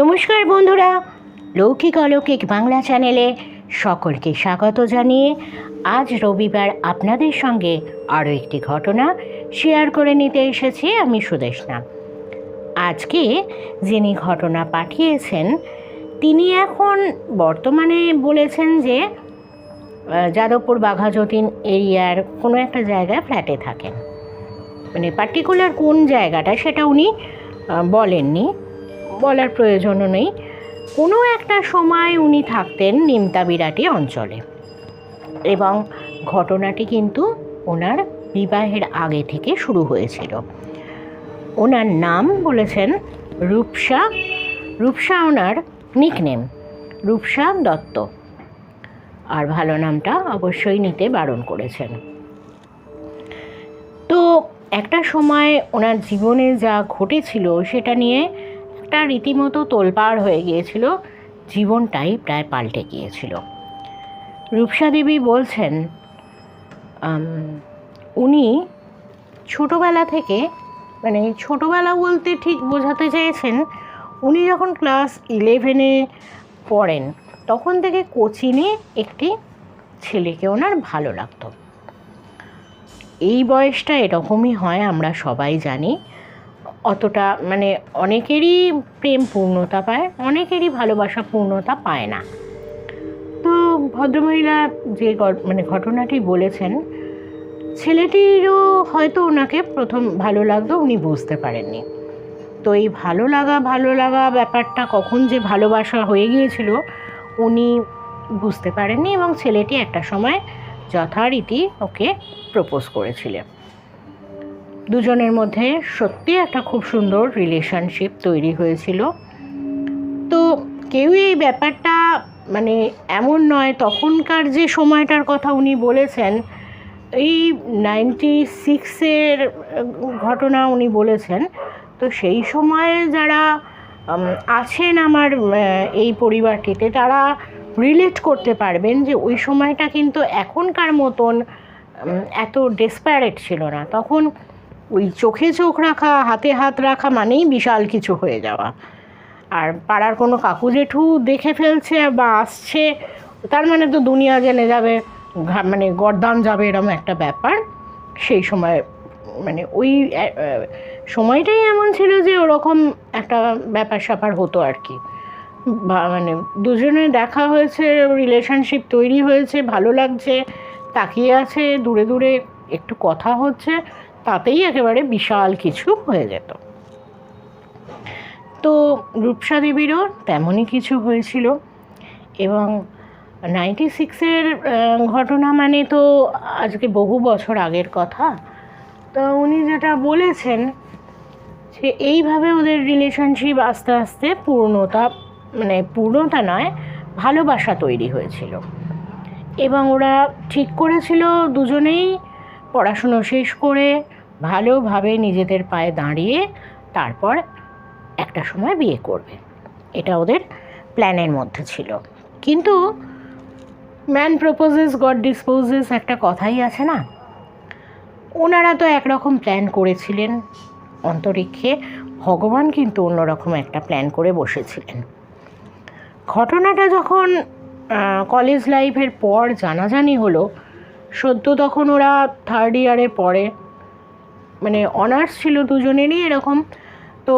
নমস্কার বন্ধুরা, লৌকিক অলৌকিক বাংলা চ্যানেলে সকলকে স্বাগত জানিয়ে আজ রবিবার আপনাদের সঙ্গে আরও একটি ঘটনা শেয়ার করে নিতে এসেছি আমি সুদেশনা আজকে যিনি ঘটনা পাঠিয়েছেন, তিনি এখন বর্তমানে বলেছেন যে যাদবপুর বাঘাযতীন এরিয়ার কোনো একটা জায়গায় ফ্ল্যাটে থাকেন। মানে পার্টিকুলার কোন জায়গাটা সেটা উনি বলেননি। বলার প্রয়োজনও নেই। কোনো একটা সময় উনি থাকতেন নিমতা বিরাটি অঞ্চলে। এবং ঘটনাটি কিন্তু ওনার বিবাহের আগে থেকে শুরু হয়েছিল। ওনার নাম বলেছেন রূপসা। রূপসা ওনার নিকনেম, রূপসা দত্ত। আর ভালো নামটা অবশ্যই নিতে বারণ করেছেন। তো একটা সময় ওনার জীবনে যা ঘটেছিল সেটা নিয়ে একটা রীতিমতো তোলপাড় হয়ে গিয়েছিল। জীবনটাই প্রায় পাল্টে গিয়েছিল। রূপসা দেবী বলছেন উনি ছোটোবেলা থেকে মানে ছোটোবেলা বলতে ঠিক বোঝাতে চেয়েছেন, উনি যখন ক্লাস ইলেভেনে পড়েন, তখন থেকে কোচিনে একটি ছেলেকে ওনার ভালো লাগতো। এই বয়সটা এরকমই হয়, আমরা সবাই জানি। অতটা মানে অনেকেরই প্রেম পূর্ণতা পায়, অনেকেরই ভালোবাসা পূর্ণতা পায় না। তো ভদ্রমহিলা যে মানে ঘটনাটি বলেছেন, ছেলেটিরও হয়তো ওনাকে প্রথম ভালো লাগতো উনি বুঝতে পারেননি। তো এই ভালো লাগা ভালো লাগা ব্যাপারটা কখন যে ভালোবাসা হয়ে গিয়েছিল, উনি বুঝতে পারেননি এবং ছেলেটি একটা সময় যথারীতি ওকে প্রপোজ করেছিলেন। দুজনের মধ্যে সত্যি একটা খুব সুন্দর রিলেশনশিপ তৈরি হয়েছিল। তো কেউই এই ব্যাপারটা মানে এমন নয়, তখনকার যে সময়টার কথা উনি বলেছেন, এই নাইনটি সিক্সের ঘটনা উনি বলেছেন, তো সেই সময়ে যারা আছেন আমার এই পরিবারটিতে, তারা রিলেট করতে পারবেন যে ওই সময়টা কিন্তু এখনকার মতন এত ডেসপ্যারেট ছিল না। তখন ওই চোখে চোখ রাখা, হাতে হাত রাখা মানেই বিশাল কিছু হয়ে যাওয়া। আর পাড়ার কোনো কাকু জেঠু দেখে ফেলছে বা আসছে, তার মানে তো দুনিয়া জেনে যাবে মানে গরদান যাবে এরকম একটা ব্যাপার। সেই সময় মানে ওই সময়টাই এমন ছিল যে ওরকম একটা ব্যাপার স্যাপার হতো আর কি। বা মানে দুজনে দেখা হয়েছে রিলেশনশিপ তৈরি হয়েছে, ভালো লাগছে, তাকিয়ে আছে, দূরে দূরে একটু কথা হচ্ছে। তাতেই একেবারে বিশাল কিছু হয়ে যেত। তো রূপসা দেবীরও তেমনই কিছু হয়েছিল এবং নাইনটি সিক্সের ঘটনা মানে তো আজকে বহু বছর আগের কথা। তো উনি যেটা বলেছেন সে এইভাবে ওদের রিলেশনশিপ আস্তে আস্তে পূর্ণতা মানে পূর্ণতা নয়, ভালোবাসা তৈরি হয়েছিল। এবং ওরা ঠিক করেছিল দুজনেই পড়াশুনো শেষ করে ভালোভাবে নিজেদের পায়ে দাঁড়িয়ে তারপর একটা সময় বিয়ে করবে। এটা ওদের প্ল্যানের মধ্যে ছিল। কিন্তু ম্যান প্রপোজেস, গড ডিসপোজেস একটা কথাই আছে না? ওনারা তো একরকম প্ল্যান করেছিলেন। অন্তরিক্ষে ভগবান কিন্তু অন্যরকম একটা প্ল্যান করে বসেছিলেন। ঘটনাটা যখন কলেজ লাইফের পর জানাজানি হলো, সদ্য তখন ওরা থার্ড ইয়ারে পড়ে। মানে অনার্স ছিল দুজনেরই এরকম। তো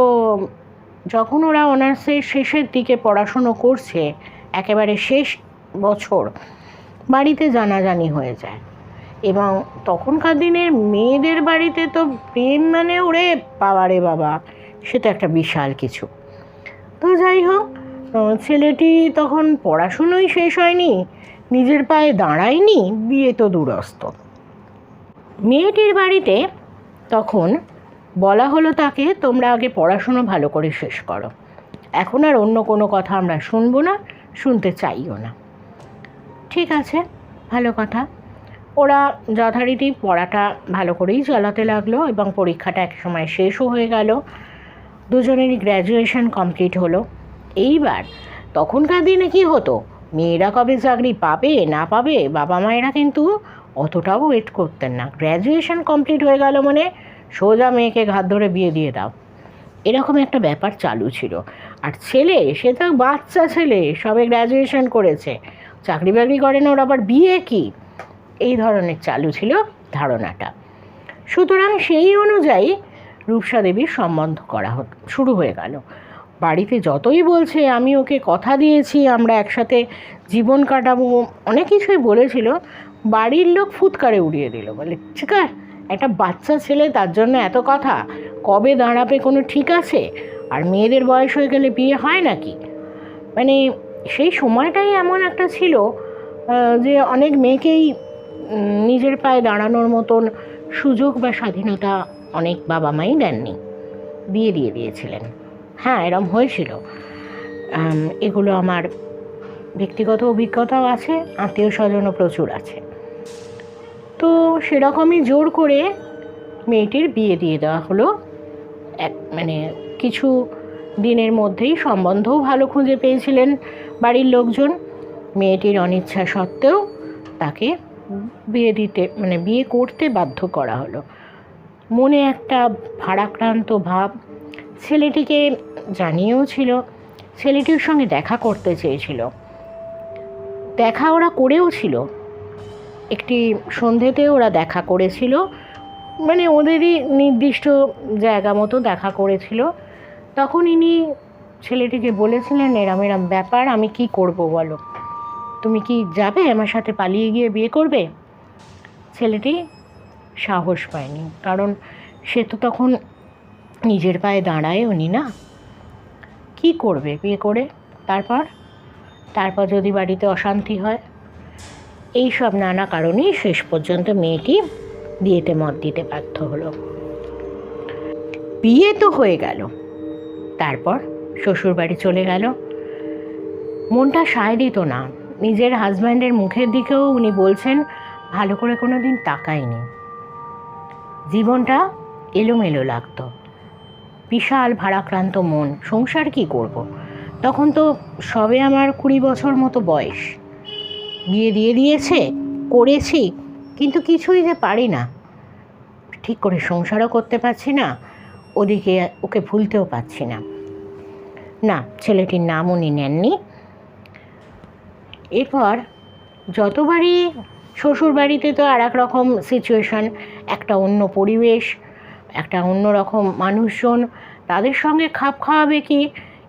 যখন ওরা অনার্সের শেষের দিকে পড়াশুনো করছে, একেবারে শেষ বছর, বাড়িতে জানাজানি হয়ে যায়। এবং তখনকার দিনের মেয়েদের বাড়িতে তো প্রেম মানে ওরে বাবারে বাবা, সে তো একটা বিশাল কিছু। তো যাই হোক ছেলেটি তখন পড়াশুনোই শেষ হয়নি, নিজের পায়ে দাঁড়ায়নি, বিয়ে তো দূরস্থ মেয়েটির বাড়িতে তখন বলা হলো তাকে, তোমরা আগে পড়াশুনো ভালো করে শেষ করো। এখন আর অন্য কোনো কথা আমরা শুনব না, শুনতে চাইও না। ঠিক আছে, ভালো কথা। ওরা যথারীতি পড়াটা ভালো করেই চালাতে লাগল এবং পরীক্ষাটা এক সময় শেষও হয়ে গেল। দুজনেরই গ্র্যাজুয়েশন কমপ্লিট হলো। এইবার তখনকার দিনে কি হতো? মেয়েরা কবে চাকরি পাবে, না পাবে বাবা মায়েরা কিন্তু অতটাও ওয়েট করতেন না। গ্র্যাজুয়েশন কমপ্লিট হয়ে গেল মানে সোজা মেয়েকে ঘাত ধরে বিয়ে দিয়ে দাও। এরকম একটা ব্যাপার চালু ছিল। আর ছেলে, সে তো বাচ্চা ছেলে, সবে গ্র্যাজুয়েশন করেছে। চাকরি বাকরি করে না, ওর আবার বিয়ে কি? এই ধরনের চালু ছিল ধারণাটা। সুতরাং সেই অনুযায়ী রূপসা দেবীর সম্বন্ধ করা শুরু হয়ে গেল। বাড়িতে যতই বলছে, আমি ওকে কথা দিয়েছি, আমরা একসাথে জীবন কাটাবো, অনেক কিছুই বলেছিল। বাড়ির লোক ফুৎকারে উড়িয়ে দিল। বলে ঠিক একটা বাচ্চা ছেলে, তার জন্য এত কথা? কবে দাঁড়াবে কোনো ঠিক আছে? আর মেয়েদের বয়স হয়ে গেলে বিয়ে হয় নাকি? মানে সেই সময়টাই এমন একটা ছিল যে অনেক মেয়েকেই নিজের পায়ে দাঁড়ানোর মতন সুযোগ বা স্বাধীনতা অনেক বাবা মাই দেননি। বিয়ে দিয়ে দিয়েছিলেন। হ্যাঁ এরম হয়েছিল। এগুলো আমার ব্যক্তিগত অভিজ্ঞতাও আছে আত্মীয় স্বজনও প্রচুর আছে। তো সেরকমই জোর করে মেয়েটির বিয়ে দিয়ে দেওয়া হলো। এক মানে কিছু দিনের মধ্যেই সম্বন্ধও ভালো খুঁজে পেয়েছিলেন বাড়ির লোকজন। মেয়েটির অনিচ্ছা সত্ত্বেও তাকে বিয়ে দিতে মানে বিয়ে করতে বাধ্য করা হলো। মনে একটা ভারাক্রান্ত ভাব ছেলেটিকে জানিয়েও ছিল, ছেলেটির সঙ্গে দেখা করতে চেয়েছিল। দেখা ওরা করেও ছিল। একটি সন্ধেতে ওরা দেখা করেছিল। মানে ওদেরই নির্দিষ্ট জায়গা মতো দেখা করেছিল। তখন ইনি ছেলেটিকে বলেছিলেন, এরম এরম ব্যাপার, আমি কি করব বলো? তুমি কি যাবে আমার সাথে পালিয়ে গিয়ে বিয়ে করবে? ছেলেটি সাহস পায়নি, কারণ সে তো তখন নিজের পায়ে দাঁড়ায় উনি না। কি করবে বিয়ে করে? তারপর? তারপর যদি বাড়িতে অশান্তি হয়? এই সব নানা কারণেই শেষ পর্যন্ত মেয়েটি বিয়েতে মত দিতে বাধ্য হলো। বিয়ে তো হয়ে গেল। তারপর শ্বশুরবাড়ি চলে গেল। মনটা সায় দিত না। নিজের হাজব্যান্ডের মুখের দিকেও উনি বলছেন, ভালো করে কোনো দিন তাকায়নি। জীবনটা এলোমেলো লাগতো। বিশাল ভারাক্রান্ত মন। সংসার কি করব। তখন তো সবে আমার কুড়ি বছর মতো বয়স। বিয়ে দিয়ে দিয়েছে, করেছি, কিন্তু কিছুই যে পারি না। ঠিক করে সংসারও করতে পারছি না, ওদিকে ওকে ভুলতেও পারছি না। না, ছেলেটির নাম উনি নেননি। এরপর যতবারই শ্বশুর বাড়িতে তো আর এক রকম সিচুয়েশান একটা অন্য পরিবেশ, একটা অন্য রকম মানুষজন, তাদের সঙ্গে খাপ খাওয়াবে কি?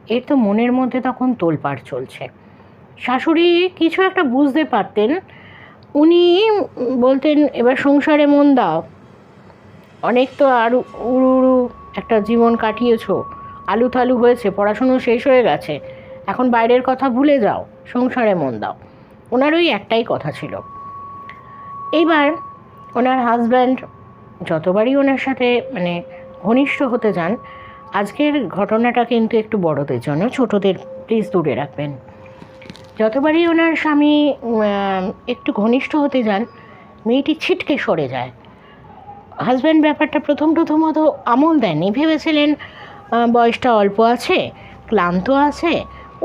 এর তো মনের মধ্যে তখন তোলপাড় চলছে। শাশুড়ি কিছু একটা বুঝতে পারতেন। উনি বলতেন, এবার সংসারে মন দাও। অনেক তো আর উড়ু উড়ু একটা জীবন কাটিয়েছো। আলু থালু হয়েছে, পড়াশুনো শেষ হয়ে গেছে। এখন বাইরের কথা ভুলে যাও, সংসারে মন দাও। ওনার ওই একটাই কথা ছিল। এইবার ওনার হাজব্যান্ড যতবারই ওনার সাথে মানে ঘনিষ্ঠ হতে যান, আজকের ঘটনাটা কিন্তু একটু বড়দের জন্য, ছোটদের প্লিজ দূরে রাখবেন। যতবারই ওনার স্বামী একটু ঘনিষ্ঠ হতে যান, মেয়েটি ছিটকে সরে যায়। হাজব্যান্ড ব্যাপারটা প্রথম প্রথমত আমল দেননি। ভেবেছিলেন বয়সটা অল্প আছে, ক্লান্ত আছে,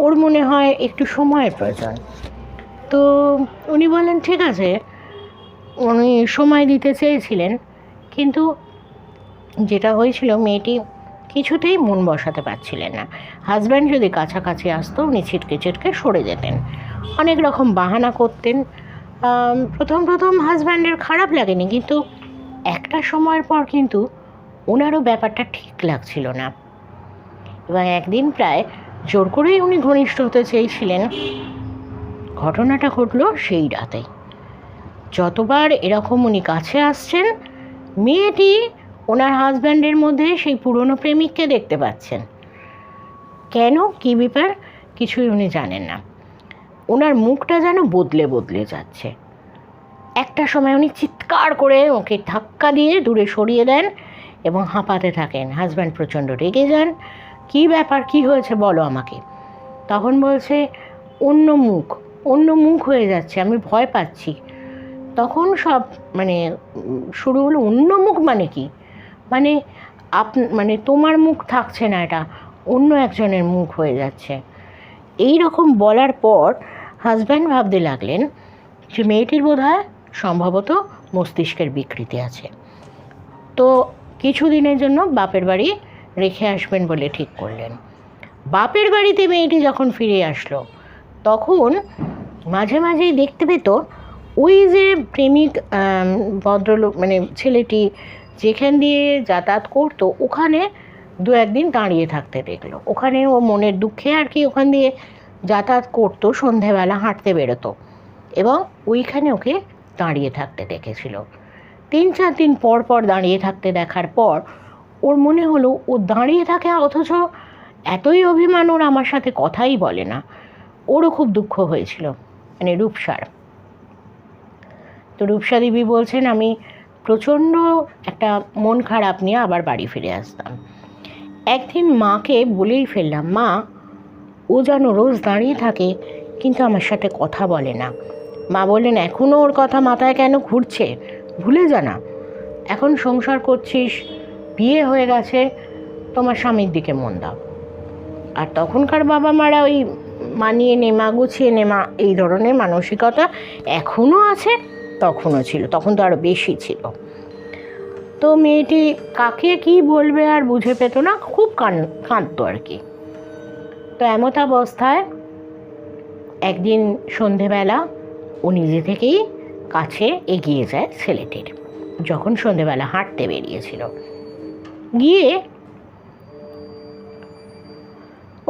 ওর মনে হয় একটু সময়ের প্রয়োজন। তো উনি বললেন ঠিক আছে। উনি সময় দিতে চেয়েছিলেন, কিন্তু যেটা হয়েছিল, মেয়েটি কিছুতেই মন বসাতে পারছিলেন না। হাজব্যান্ড যদি কাছাকাছি আসতো, উনি ছিটকে ছিটকে সরে যেতেন। অনেক রকম বাহানা করতেন। প্রথম প্রথম হাজব্যান্ডের খারাপ লাগেনি, কিন্তু একটা সময়ের পর কিন্তু ওনারও ব্যাপারটা ঠিক লাগছিল না। এবং একদিন প্রায় জোর করেই উনি ঘনিষ্ঠ হতে চেয়েছিলেন। ঘটনাটা ঘটলো সেই রাতেই। যতবার এরকম উনি কাছে আসছেন, মেয়েটি ওনার হাজব্যান্ডের মধ্যে সেই পুরনো প্রেমিককে দেখতে পাচ্ছেন। কেন? কী ব্যাপার? কিছুই উনি জানেন না। ওনার মুখটা যেন বদলে বদলে যাচ্ছে। একটা সময় উনি চিৎকার করে ওকে ধাক্কা দিয়ে দূরে সরিয়ে দেন এবং হাঁপাতে থাকেন। হাজব্যান্ড প্রচণ্ড রেগে যান। কী ব্যাপার? কি হয়েছে? বলো আমাকে। তখন বলছে, অন্য মুখ অন্য মুখ হয়ে যাচ্ছে, আমি ভয় পাচ্ছি। তখন সব মানে শুরু হলো, অন্য মুখ মানে কি? মানে আপ মানে তোমার মুখ থাকছে না এটা, অন্য একজনের মুখ হয়ে যাচ্ছে। এই রকম বলার পর হাজব্যান্ড ভাবতে লাগলেন যে মেয়েটির বোধ হয় সম্ভবত মস্তিষ্কের বিকৃতি আছে। তো কিছুদিনের জন্য বাপের বাড়ি রেখে আসবেন বলে ঠিক করলেন। বাপের বাড়িতে মেয়েটি যখন ফিরে আসলো, তখন মাঝে মাঝেই দেখতে পেত ওই যে প্রেমিক ভদ্রলোক মানে ছেলেটি যেখান দিয়ে যাতায়াত করতো, ওখানে দু একদিন দাঁড়িয়ে থাকতে দেখল। ওখানে ও মনের দুঃখে আর কি ওখান দিয়ে যাতায়াত করতো, সন্ধেবেলা হাঁটতে বেরোতো এবং ওইখানে ওকে দাঁড়িয়ে থাকতে দেখেছিল। তিন চার দিন পর পর দাঁড়িয়ে থাকতে দেখার পর ওর মনে হলো, ও দাঁড়িয়ে থাকে অথচ এতই অভিমান ওর আমার সাথে কথাই বলে না। ওরও খুব দুঃখ হয়েছিল মানে রূপসার। তো রূপসা দেবী বলছেন, আমি প্রচণ্ড একটা মন খারাপ নিয়ে আবার বাড়ি ফিরে আসতাম। একদিন মাকে বলেই ফেললাম, মা, ও যেন রোজ দাঁড়িয়ে থাকে কিন্তু আমার সাথে কথা বলে না। মা বললেন এখনও ওর কথা মাথায় কেন ঘুরছে? ভুলে জানা এখন সংসার করছিস, বিয়ে হয়ে গেছে, তোমার স্বামীর দিকে মন দাও। আর তখনকার বাবা মারা ওই মানিয়ে নেমা গুছিয়ে নেমা এই ধরনের মানসিকতা এখনও আছে। তখনও ছিল, তখন তো আরও বেশি ছিল। তো মেয়েটি কাকে কি বলবে আর বুঝে পেত না, খুব কান কাঁদতো আর কি। তো এমত অবস্থায় একদিন সন্ধেবেলা ও নিজে থেকেই কাছে এগিয়ে যায় ছেলেটির, যখন সন্ধেবেলা হাঁটতে বেরিয়েছিল। গিয়ে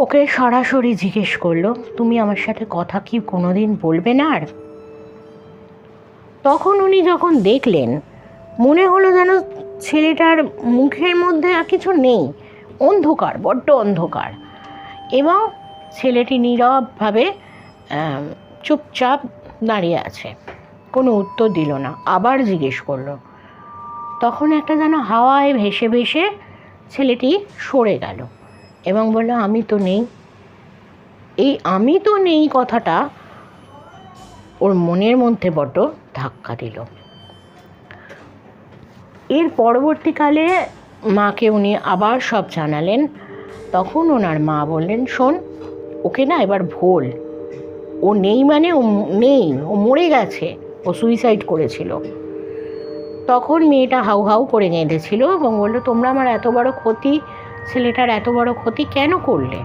ওকে সরাসরি জিজ্ঞেস করল, তুমি আমার সাথে কথা কি কোনোদিন বলবে না আর? তখন উনি যখন দেখলেন, মনে হলো যেন ছেলেটার মুখের মধ্যে আর কিছু নেই, অন্ধকার, বড্ড অন্ধকার। এবং ছেলেটি নীরবভাবে চুপচাপ দাঁড়িয়ে আছে। কোনো উত্তর দিল না, আবার জিজ্ঞেস করল, তখন একটা যেন হাওয়ায় ভেসে ভেসে ছেলেটি সরে গেল এবং বলল, আমি তো নেই। এই আমি তো নেই কথাটা ওর মনের মধ্যে বড্ড ধাক্কা দিল। এর পরবর্তীকালে মাকে উনি আবার সব জানালেন। তখন ওনার মা বললেন, শোন, ওকে না এবার ভোল। ও নেই মানে ও নেই, ও মরে গেছে, ও সুইসাইড করেছিল। তখন মেয়েটা হাউ হাউ করে কেঁদেছিল এবং বলল, তোমরা আমার এত বড় ক্ষতি, ছেলেটার এত বড় ক্ষতি কেন করলে?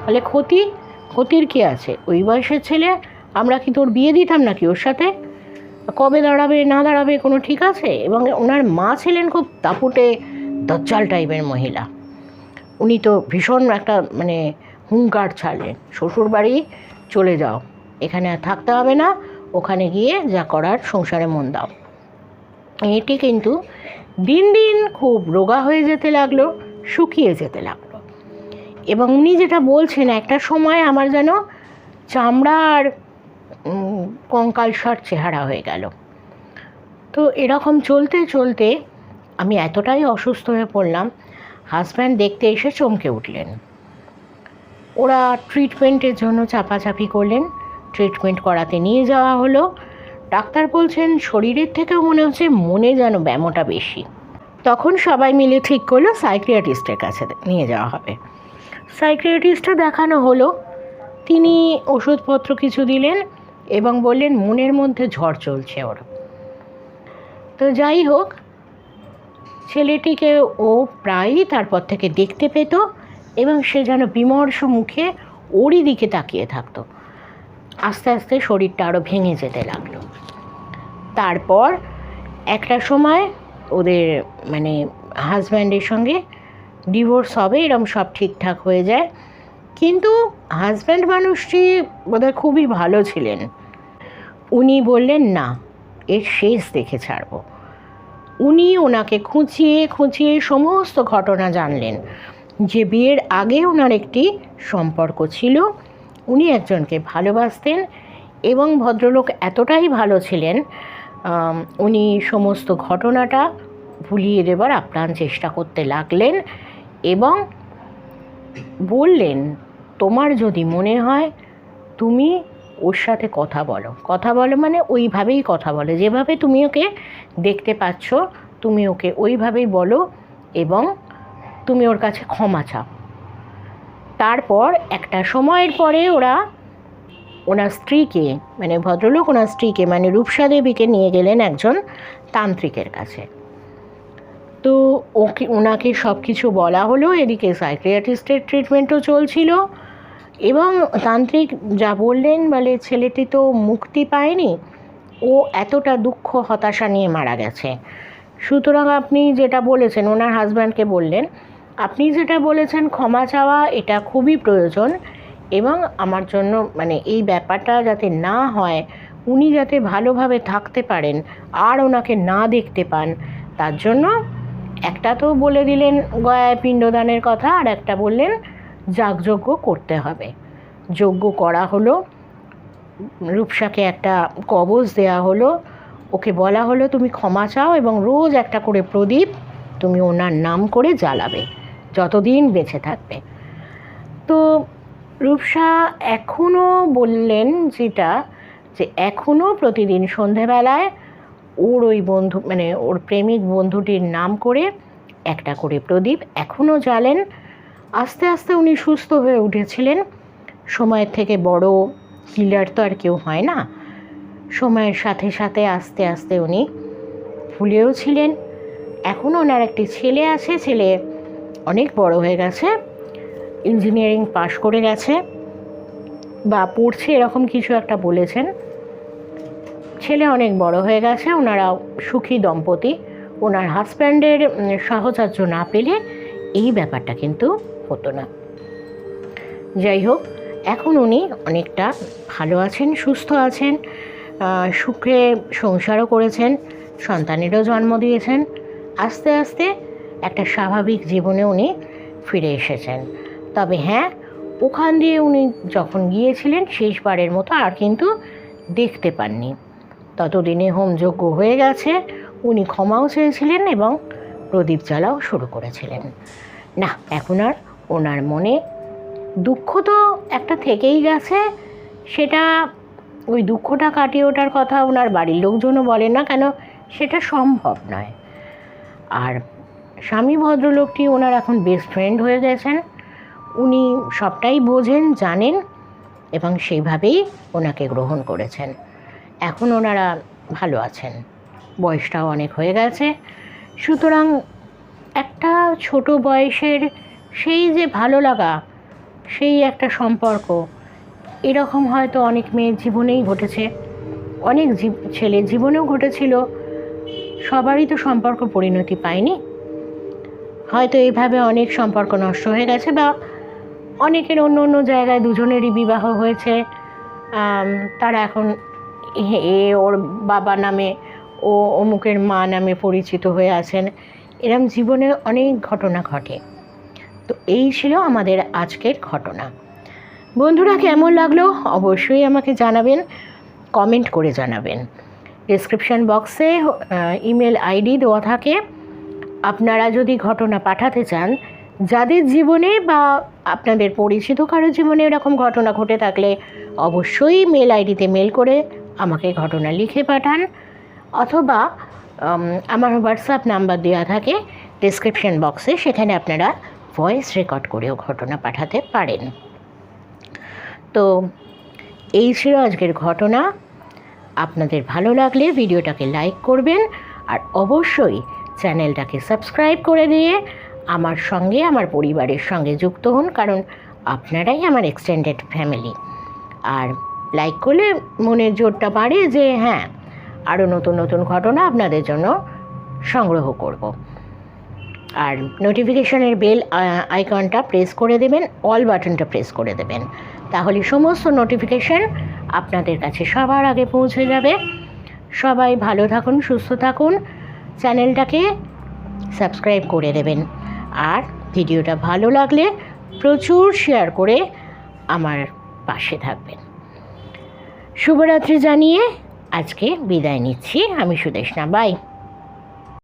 তাহলে ক্ষতি, ক্ষতির কি আছে? ওই বয়সের ছেলে আমরা কি তোর বিয়ে দিতাম নাকি ওর সাথে? কবে দাঁড়াবে না দাঁড়াবে কোনো ঠিক আছে? এবং ওনার মা ছিলেন খুব দাপুটে দজ্জাল টাইপের মহিলা। উনি তো ভীষণ একটা মানে হুঙ্কার ছাড়লেন শ্বশুর বাড়ি চলে যাও এখানে আর থাকতে হবে না ওখানে গিয়ে যা করার সংসারে মন দাও। এটি কিন্তু দিন দিন খুব রোগা হয়ে যেতে লাগল শুকিয়ে যেতে লাগল। এবং উনি যেটা বলছেন একটা সময় আমার যেন চামড়া আর উম, কঙ্কালসার চেহারা হয়ে গেল। তো এরকম চলতে চলতে আমি এতটাই অসুস্থ হয়ে পড়লাম হাজব্যান্ড দেখতে এসে চমকে উঠলেন। ওরা ট্রিটমেন্টের জন্য চাপাচাপি করলেন ট্রিটমেন্ট করাতে নিয়ে যাওয়া হলো। ডাক্তার বলছেন, শরীরের থেকেও মনে হচ্ছে মনে যেন ব্যামোটা বেশি। তখন সবাই মিলে ঠিক করল সাইক্রিয়াটিস্টের কাছে নিয়ে যাওয়া হবে। সাইক্রিয়াটিস্টটা দেখানো হলো। তিনি ওষুধপত্র কিছু দিলেন এবং বললেন, মনের মধ্যে ঝড় চলছে ওর তো যাই হোক, ছেলেটিকে ও প্রায়ই তারপর থেকে দেখতে পেত এবং সে যেন বিমর্ষ মুখে ওরই দিকে তাকিয়ে থাকতো। আস্তে আস্তে শরীরটা আরও ভেঙে যেতে লাগল। তারপর একটা সময় ওদের মানে হাজব্যান্ডের সঙ্গে ডিভোর্স হবে এরকম সব ঠিকঠাক হয়ে যায়। কিন্তু হাজব্যান্ড মানুষটি বোধহয় খুবই ভালো ছিলেন। উনি বললেন, না, এর শেষ দেখে ছাড়বো। উনি ওনাকে খুঁচিয়ে খুঁচিয়ে সমস্ত ঘটনা জানলেন। যে বিয়ের আগে ওনার একটি সম্পর্ক ছিল, উনি একজনকে ভালোবাসতেন এবং ভদ্রলোক এতটাই ভালো ছিলেন উনি সমস্ত ঘটনাটা ভুলিয়ে দেবার আপ্রাণ চেষ্টা করতে লাগলেন এবং বললেন, তোমার যদি মনে হয় তুমি ওর সাথে কথা বলো। কথা বলো মানে ওইভাবেই কথা বলো। যেভাবে তুমি ওকে দেখতে পাচ্ছ, তুমি ওকে ওইভাবেই বলো এবং তুমি ওর কাছে ক্ষমা চাও। তারপর একটা সময়ের পরে ওরা ওনার স্ত্রীকে মানে ভদ্রলোক ওনার স্ত্রীকে মানে রূপসা দেবীকে নিয়ে গেলেন একজন তান্ত্রিকের কাছে। তো ওকে, ওনাকে সব কিছু বলা হলো। এদিকে সাইক্রিয়াটিস্টের ট্রিটমেন্টও চলছিল। এবং তান্ত্রিক যা বললেন, বলে ছেলেটি তো মুক্তি পায়নি, ও এতটা দুঃখ, হতাশা নিয়ে মারা গেছে। সুতরাং আপনি যেটা বলেছেন, ওনার হাজব্যান্ডকে বললেন, আপনি যেটা বলেছেন, ক্ষমা চাওয়া, এটা খুবই প্রয়োজন এবং আমার জন্য মানে এই ব্যাপারটা যাতে না হয়, উনি যাতে ভালোভাবে থাকতে পারেন, আর ওনাকে না দেখতে পান, তার জন্য একটা তো বলে দিলেন গয়ায় পিণ্ডদানের কথা, আর একটা বললেন যাগযজ্ঞ করতে হবে। যজ্ঞ করা হলো, রূপসাকে একটা কবজ দেয়া হলো, ওকে বলা হলো, তুমি ক্ষমা চাও এবং রোজ একটা করে প্রদীপ তুমি ওনার নাম করে জ্বালাবে, যতদিন বেঁচে থাকবে। তো রূপসা এখনও বললেন যেটা, যে এখনও প্রতিদিন সন্ধেবেলায় ওর ওই বন্ধু মানে ওর প্রেমিক বন্ধুটির নাম করে একটা করে প্রদীপ এখনও জ্বালেন। আস্তে আস্তে উনি সুস্থ হয়ে উঠেছিলেন। সময়ের থেকে বড় হিলার তো আর কেউ হয় না। সময়ের সাথে সাথে আস্তে আস্তে উনি ফুলেও ছিলেন। এখন ওনার একটি ছেলে আছে, ছেলে অনেক বড় হয়ে গেছে ইঞ্জিনিয়ারিং পাশ করে গেছে বা পড়ছে এরকম কিছু একটা বলেছেন। ছেলে অনেক বড় হয়ে গেছে, ওনারা সুখী দম্পতি। ওনার হাজব্যান্ডের সাহচর্য না পেলে এই ব্যাপারটা কিন্তু হতো না। যাই হোক এখন উনি অনেকটা ভালো আছেন, সুস্থ আছেন সুখে সংসারও করেছেন, সন্তানেরও জন্ম দিয়েছেন। আস্তে আস্তে একটা স্বাভাবিক জীবনে উনি ফিরে এসেছেন। তবে হ্যাঁ ওখান দিয়ে উনি যখন গিয়েছিলেন, শেষবারের মতো আর কিন্তু দেখতে পাননি। ততদিনে হোমযজ্ঞ হয়ে গেছে, উনি ক্ষমাও চেয়েছিলেন এবং প্রদীপ জ্বালাও শুরু করেছিলেন। না, এখন আর ওনার মনে। দুঃখ তো একটা থেকেই গেছে, সেটা ওই দুঃখটা কাটিয়ে ওঠার কথা ওনার বাড়ির লোকজনও বলে না কেন সেটা সম্ভব নয়। আর স্বামী ভদ্রলোকটি ওনার এখন বেস্ট ফ্রেন্ড হয়ে গেছেন। উনি সবটাই বোঝেন, জানেন এবং সেইভাবেই ওনাকে গ্রহণ করেছেন। এখন ওনারা ভালো আছেন, বয়সটাও অনেক হয়ে গেছে। সুতরাং একটা ছোট বয়সের সেই যে ভালো লাগা, সেই একটা সম্পর্ক। এরকম হয়তো অনেক মেয়ের জীবনেই ঘটেছে। অনেক ছেলের জীবনেও ঘটেছিল। সবারই তো সম্পর্ক পরিণতি পায়নি। হয়তো এইভাবে অনেক সম্পর্ক নষ্ট হয়ে গেছে বা অনেকের অন্য অন্য জায়গায় দুজনেরই বিবাহ হয়েছে। তারা এখন এ ওর বাবা নামে, ও অমুকের মা নামে পরিচিত হয়ে আছেন। এরম জীবনে অনেক ঘটনা ঘটে। তো এই ছিল আমাদের আজকের ঘটনা। বন্ধুরা, কেমন লাগল? অবশ্যই আমাকে জানাবেন কমেন্ট করে জানাবেন। ডিসক্রিপশান বক্সে ইমেল আইডি দেওয়া থাকে। আপনারা যদি ঘটনা পাঠাতে চান, যাদের জীবনে বা আপনাদের পরিচিত কারও জীবনে এরকম ঘটনা ঘটে থাকলে অবশ্যই মেল আইডিতে মেল করে আমাকে ঘটনা লিখে পাঠান। অথবা আমার হোয়াটসঅ্যাপ নাম্বার দেওয়া থাকে ডিসক্রিপশন বক্সে সেখানে আপনারা ভয়েস রেকর্ড করেও ঘটনা পাঠাতে পারেন। তো এই ছিল আজকের ঘটনা। আপনাদের ভালো লাগলে ভিডিওটাকে লাইক করবেন আর অবশ্যই চ্যানেলটাকে সাবস্ক্রাইব করে দিয়ে আমার সঙ্গে, আমার পরিবারের সঙ্গে যুক্ত হন, কারণ আপনারাই আমার এক্সটেন্ডেড ফ্যামিলি। আর লাইক করলে মনের জোরটা বাড়ে যে হ্যাঁ আরও নতুন নতুন ঘটনা আপনাদের জন্য সংগ্রহ করব। আর নোটিফিকেশনের বেল আইকনটা প্রেস করে দেবেন অল বাটনটা প্রেস করে দেবেন। তাহলে সমস্ত নোটিফিকেশন আপনাদের কাছে সবার আগে পৌঁছে যাবে। সবাই ভালো থাকুন, সুস্থ থাকুন। চ্যানেলটাকে সাবস্ক্রাইব করে দেবেন। আর ভিডিওটা ভালো লাগলে প্রচুর শেয়ার করে আমার পাশে থাকবেন। শুভরাত্রি জানিয়ে আজকে বিদায় নিচ্ছি। আমি সুদেশনা বাই